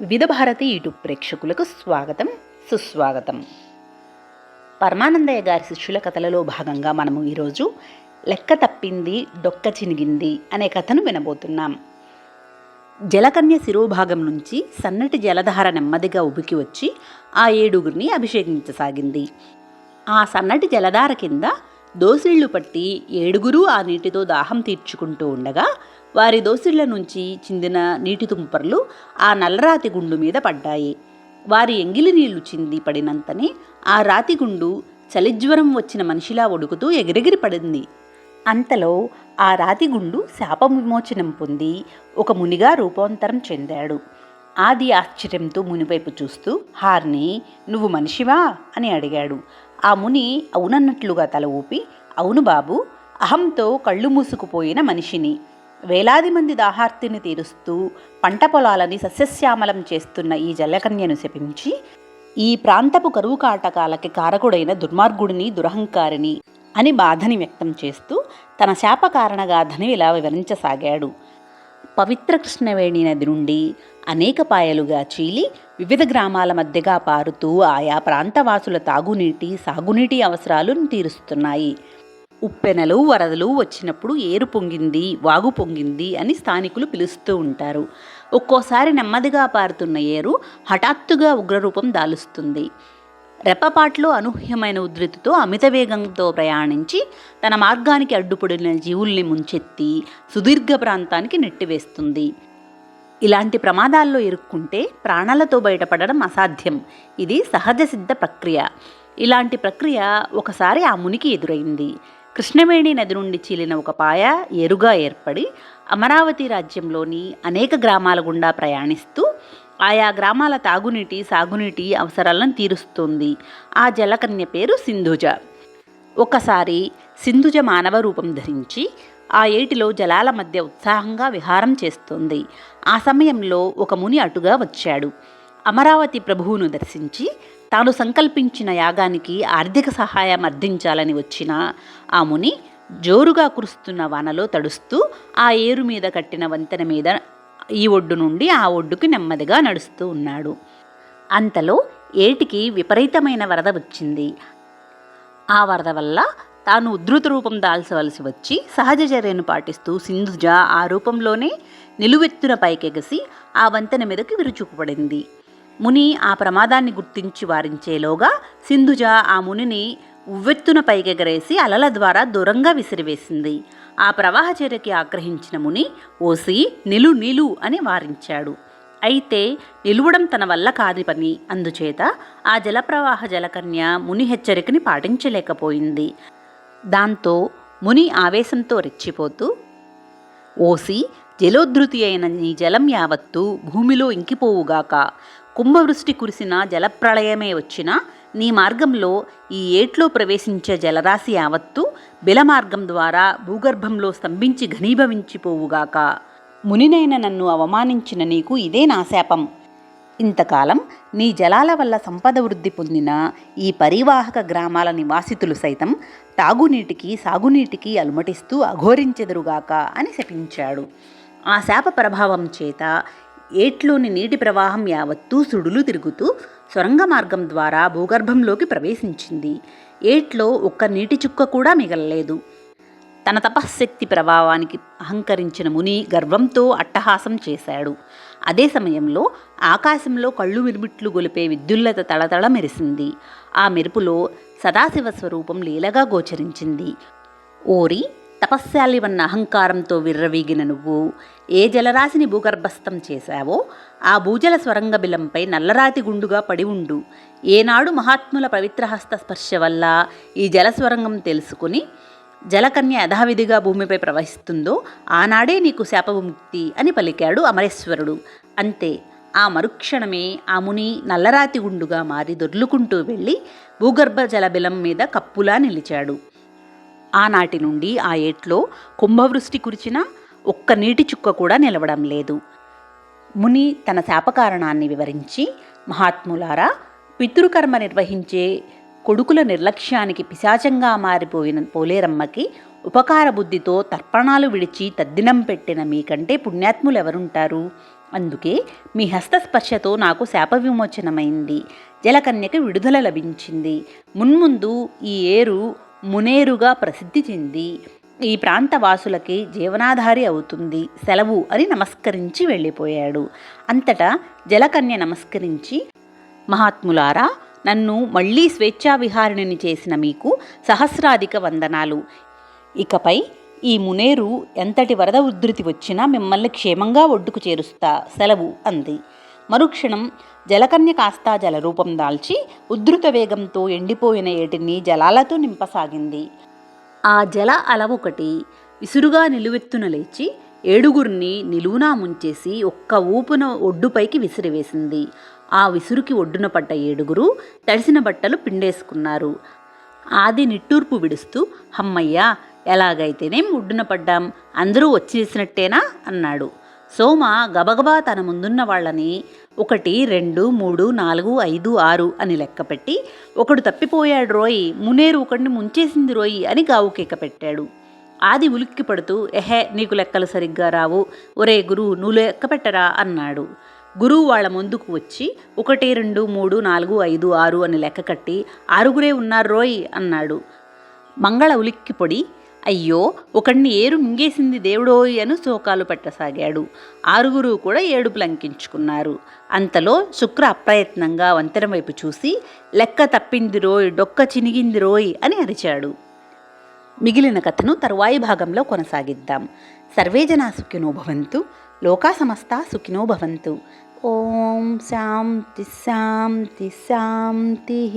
వివిధ భారతి యూట్యూబ్ ప్రేక్షకులకు స్వాగతం సుస్వాగతం. పరమానందయ్య గారి శిష్యుల కథలలో భాగంగా మనము ఈరోజు లెక్క తప్పింది డొక్క చినిగింది అనే కథను వినబోతున్నాం. జలకన్య శిరోభాగం నుంచి సన్నటి జలధార నెమ్మదిగా ఉబికి వచ్చి ఆ ఏడుగురిని అభిషేకించసాగింది. ఆ సన్నటి జలధార కింద దోసిళ్ళు పట్టి ఏడుగురు ఆ నీటితో దాహం తీర్చుకుంటూ ఉండగా వారి దోసిళ్ళ నుంచి చిందిన నీటి తుంపర్లు ఆ నల్లరాతి గుండు మీద పడ్డాయి. వారి ఎంగిలి నీళ్ళు చింది పడినంతనే ఆ రాతి గుండు చలిజ్వరం వచ్చిన మనిషిలా ఒడుకుతూ ఎగిరెగిరి పడింది. అంతలో ఆ రాతి గుండు శాప విమోచనం పొంది ఒక మునిగా రూపాంతరం చెందాడు. ఆది ఆశ్చర్యంతో మునివైపు చూస్తూ హార్ని నువ్వు మనిషివా? అని అడిగాడు. ఆ ముని అవునన్నట్లుగా తల ఊపి అవును బాబు అహంతో కళ్ళు మూసుకుపోయిన మనిషిని. వేలాది మంది దాహార్తిని తీరుస్తూ పంట పొలాలని సస్యశ్యామలం చేస్తున్న ఈ జలకన్యను శపించి ఈ ప్రాంతపు కరువు కాటకాలకి కారకుడైన దుర్మార్గుడిని దురహంకారిని అని బాధని వ్యక్తం చేస్తూ తన శాప కారణగాథని ఇలా వివరించసాగాడు. పవిత్ర కృష్ణవేణి నది నుండి అనేక పాయలుగా చీలి వివిధ గ్రామాల మధ్యగా పారుతూ ఆయా ప్రాంతవాసుల తాగునీటి సాగునీటి అవసరాలు తీరుస్తున్నాయి. ఉప్పెనలు వరదలు వచ్చినప్పుడు ఏరు పొంగింది వాగు పొంగింది అని స్థానికులు పిలుస్తూ ఉంటారు. ఒక్కోసారి నెమ్మదిగా పారుతున్న ఏరు హఠాత్తుగా ఉగ్రరూపం దాలుస్తుంది. రెప్పపాట్లో అనూహ్యమైన ఉధృతితో అమిత వేగంతో ప్రయాణించి తన మార్గానికి అడ్డుపడిన జీవుల్ని ముంచెత్తి సుదీర్ఘ ప్రాంతానికి నెట్టివేస్తుంది. ఇలాంటి ప్రమాదాల్లో ఇరుక్కుంటే ప్రాణాలతో బయటపడడం అసాధ్యం. ఇది సహజ సిద్ధ ప్రక్రియ. ఇలాంటి ప్రక్రియ ఒకసారి ఆ మునికి ఎదురైంది. కృష్ణవేణి నది నుండి చీలిన ఒక పాయ ఎరుగా ఏర్పడి అమరావతి రాజ్యంలోని అనేక గ్రామాల గుండా ప్రయాణిస్తూ ఆయా గ్రామాల తాగునీటి సాగునీటి అవసరాలను తీరుస్తుంది. ఆ జలకన్య పేరు సింధుజ. ఒకసారి సింధుజ మానవ రూపం ధరించి ఆ ఏటిలో జలాల మధ్య ఉత్సాహంగా విహారం చేస్తుంది. ఆ సమయంలో ఒక ముని అటుగా వచ్చాడు. అమరావతి ప్రభువును దర్శించి తాను సంకల్పించిన యాగానికి ఆర్థిక సహాయం అర్థించాలని వచ్చిన ఆ ముని జోరుగా కురుస్తున్న వానలో తడుస్తూ ఆ ఏరు మీద కట్టిన వంతెన మీద ఈ ఒడ్డు నుండి ఆ ఒడ్డుకి నెమ్మదిగా నడుస్తూ ఉన్నాడు. అంతలో ఏటికి విపరీతమైన వరద వచ్చింది. ఆ వరద వల్ల తాను ఉద్ధృత రూపం దాల్చవలసి వచ్చి సహజ చర్యను పాటిస్తూ సింధుజ ఆ రూపంలోనే నిలువెత్తున పైకెగసి ఆ వంతెన మీదకి విరుచుకుపడింది ముని ఆ ప్రమాదాన్ని గుర్తించి వారించేలోగా సింధుజ ఆ మునిని ఉవ్వెత్తున పైకెగరేసి అలల ద్వారా దూరంగా విసిరివేసింది. ఆ ప్రవాహ చర్యకి ఆగ్రహించిన ముని ఓసి నిలు నిలు అని వారించాడు. అయితే నిలువడం తన వల్ల కాని పని. అందుచేత ఆ జలప్రవాహ జలకన్య ముని హెచ్చరికని పాటించలేకపోయింది. దాంతో ముని ఆవేశంతో రెచ్చిపోతూ ఓసి జలోద్ధృతి అయిన నీ జలం యావత్తు భూమిలో ఇంకిపోవుగాక. కుంభవృష్టి కురిసిన జలప్రళయమే వచ్చినా నీ మార్గంలో ఈ ఏట్లో ప్రవేశించే జలరాశి యావత్తు బిలమార్గం ద్వారా భూగర్భంలో స్తంభించి ఘనీభవించిపోవుగాక. మునినైన నన్ను అవమానించిన నీకు ఇదే నా శాపం. ఇంతకాలం నీ జలాల వల్ల సంపద వృద్ధి పొందిన ఈ పరివాహక గ్రామాల నివాసితులు సైతం తాగునీటికి సాగునీటికి అలుమటిస్తూ అఘోరించెదురుగాక అని శపించాడు. ఆ శాప ప్రభావం చేత ఏట్లోని నీటి ప్రవాహం యావత్తూ సుడులు తిరుగుతూ సొరంగ మార్గం ద్వారా భూగర్భంలోకి ప్రవేశించింది. ఏట్లో ఒక్క నీటి చుక్క కూడా మిగలలేదు. తన తపశ్శక్తి ప్రభావానికి అహంకరించిన ముని గర్వంతో అట్టహాసం చేశాడు. అదే సమయంలో ఆకాశంలో కళ్ళు మిరుమిట్లు గొలిపే విద్యుల్లత తళతళ మెరిసింది. ఆ మెరుపులో సదాశివ స్వరూపం లీలగా గోచరించింది. ఓరి తపస్శాలివన్న అహంకారంతో విర్రవీగిన నువ్వు ఏ జలరాశిని భూగర్భస్థం చేశావో ఆ భూజల స్వరంగ బిలంపై నల్లరాతి గుండుగా పడి ఉండు. ఏనాడు మహాత్ముల పవిత్రహస్త స్పర్శ వల్ల ఈ జలస్వరంగం తెలుసుకుని జలకన్య యథావిధిగా భూమిపై ప్రవహిస్తుందో ఆనాడే నీకు శాపముక్తి అని పలికాడు అమరేశ్వరుడు. అంతే ఆ మరుక్షణమే ఆ ముని నల్లరాతి గుండుగా మారి దొర్లుకుంటూ వెళ్ళి భూగర్భ జలబిలం మీద కప్పులా నిలిచాడు. ఆనాటి నుండి ఆ ఏట్లో కుంభవృష్టి కురిచిన ఒక్క నీటి చుక్క కూడా నిలవడం లేదు. ముని తన శాపకారణాన్ని వివరించి మహాత్ములారా పితృకర్మ నిర్వహించే కొడుకుల నిర్లక్ష్యానికి పిశాచంగా మారిపోయిన పోలేరమ్మకి ఉపకార బుద్ధితో తర్పణాలు విడిచి తద్దినం పెట్టిన మీకంటే పుణ్యాత్ములు ఎవరుంటారు అందుకే మీ హస్తస్పర్శతో నాకు శాప విమోచనమైంది జలకన్యకి విడుదల లభించింది. మున్ముందు ఈ ఏరు మునేరుగా ప్రసిద్ధి చెంది ఈ ప్రాంత వాసులకి జీవనాధారి అవుతుంది. సెలవు అని నమస్కరించి వెళ్ళిపోయాడు. అంతటా జలకన్య నమస్కరించి మహాత్ములారా నన్ను మళ్ళీ స్వేచ్ఛా విహారిణిని చేసిన మీకు సహస్రాధిక వందనాలు. ఇకపై ఈ మునేరు ఎంతటి వరద ఉధృతి వచ్చినా మిమ్మల్ని క్షేమంగా ఒడ్డుకు చేరుస్తా సెలవు అంది. మరుక్షణం జలకన్య కాస్తా జలరూపం దాల్చి ఉధృత వేగంతో ఎండిపోయిన ఏటిని జలాలతో నింపసాగింది. ఆ జల అలవొకటి విసురుగా నిలువెత్తున లేచి ఏడుగురిని నిలువునా ముంచేసి ఒక్క ఊపున ఒడ్డుపైకి విసిరివేసింది ఆ విసురుకి ఒడ్డున పడ్డ ఏడుగురు తడిసిన బట్టలు పిండేసుకున్నారు. ఆది నిట్టూర్పు విడుస్తూ హమ్మయ్యా ఎలాగైతేనేం ఒడ్డున పడ్డాం? అందరూ వచ్చేసినట్టేనా? అన్నాడు. సోమ గబగబా తన ముందున్న వాళ్ళని ఒకటి రెండు మూడు నాలుగు ఐదు ఆరు అని లెక్కపెట్టి ఒకడు తప్పిపోయాడు రోయి మునేరు ఒకడిని ముంచేసింది రోయి అని గావుకేక పెట్టాడు. ఆది ఉలిక్కి పడుతూ ఎహే నీకు లెక్కలు సరిగ్గా రావు. ఒరే గురువు నువ్వు లెక్క పెట్టరా అన్నాడు. గురువు వాళ్ళ ముందుకు వచ్చి ఒకటి రెండు మూడు నాలుగు ఐదు ఆరు అని లెక్క కట్టి ఆరుగురే ఉన్నారు రోయ్ అన్నాడు. మంగళ ఉలిక్కి పొడి అయ్యో ఒకడిని ఏరు మింగేసింది దేవుడోయ్ అని శోకాలు పెట్టసాగాడు. ఆరుగురు కూడా ఏడుపులు అంకించుకున్నారు అంతలో శుక్ర అప్రయత్నంగా వంతెన వైపు చూసి లెక్క తప్పింది రోయ్ డొక్క చినిగింది రోయ్ అని అరిచాడు. మిగిలిన కథను తరువాయి భాగంలో కొనసాగిద్దాం. సర్వే జనా సుఖినో భవంతు లోకా సమస్త సుఖినో భవంతు. ఓం శాంతి శాంతి శాంతి.